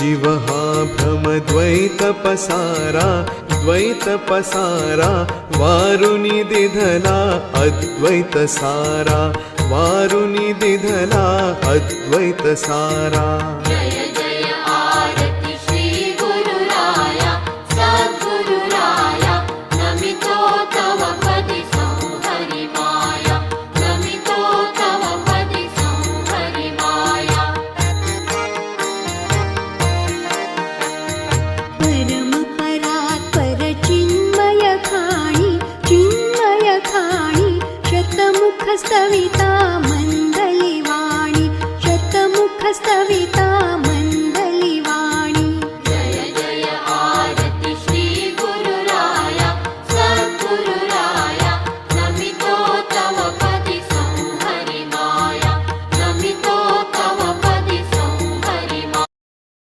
जीव हा भ्रमद्वैत पसारा द्वैत पसारा वारुनी दिधला अद्वैत सारा वारुनी दिधला अद्वैत शतमुखस्तविता मण्डलिवाणि शतमुखस्तविता